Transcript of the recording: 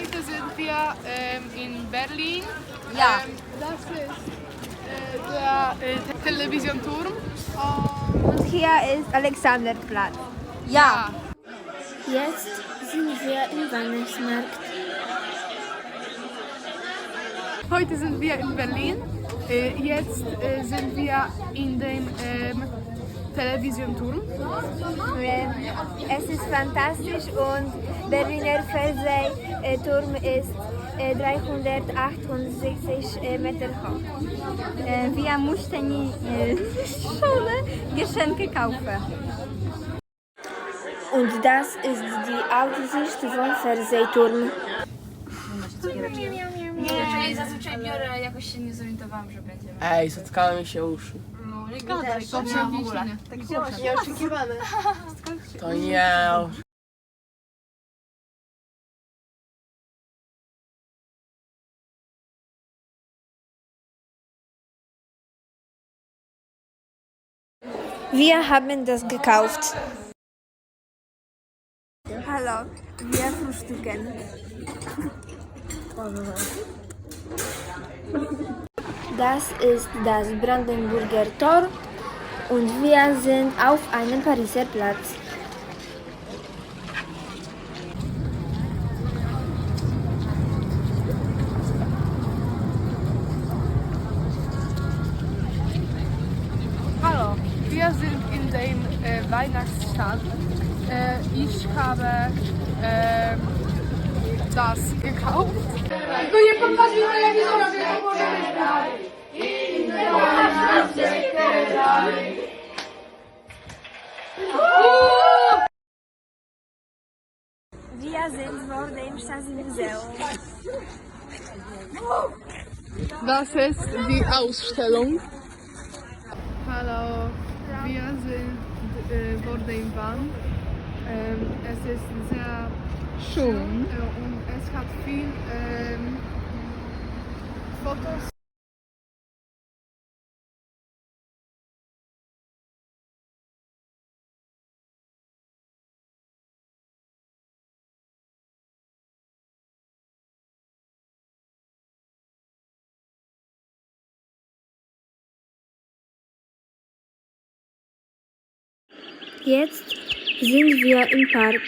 Heute sind wir ähm, in Berlin. Ja. Ähm, das ist äh, der äh, Televisionturm. Und hier ist Alexanderplatz. Ja. Jetzt sind wir im Weihnachtsmarkt. Heute sind wir in Berlin. Äh, jetzt äh, sind wir in dem ähm, Televisionturm. Ähm, Es ist fantastisch und Berliner Fernsehturm ist äh, 368 Meter hoch. Wir mussten schon Geschenke kaufen. Und das ist die Aussicht vom Fernsehturm. Nie, zazwyczaj biorę, jakoś się nie zorientowałam, że będziemy. Ej, zatkały mi się uszy. No nie gadaj, to nie w ogóle. To nie. Wir haben das gekauft. Hallo, wir frühstücken. Das ist das Brandenburger Tor und wir sind auf einem Pariser Platz. Hallo, wir sind in dem äh, Weihnachtsstand. Äh, ich habe ähm, das gekauft. Wir sind vor dem Stasi-Museum. Das ist die Ausstellung. Hallo, äh, vor dem Wand. Ähm, es ist sehr schön äh, und es hat viel ähm, Fotos. Jetzt sind wir im Park.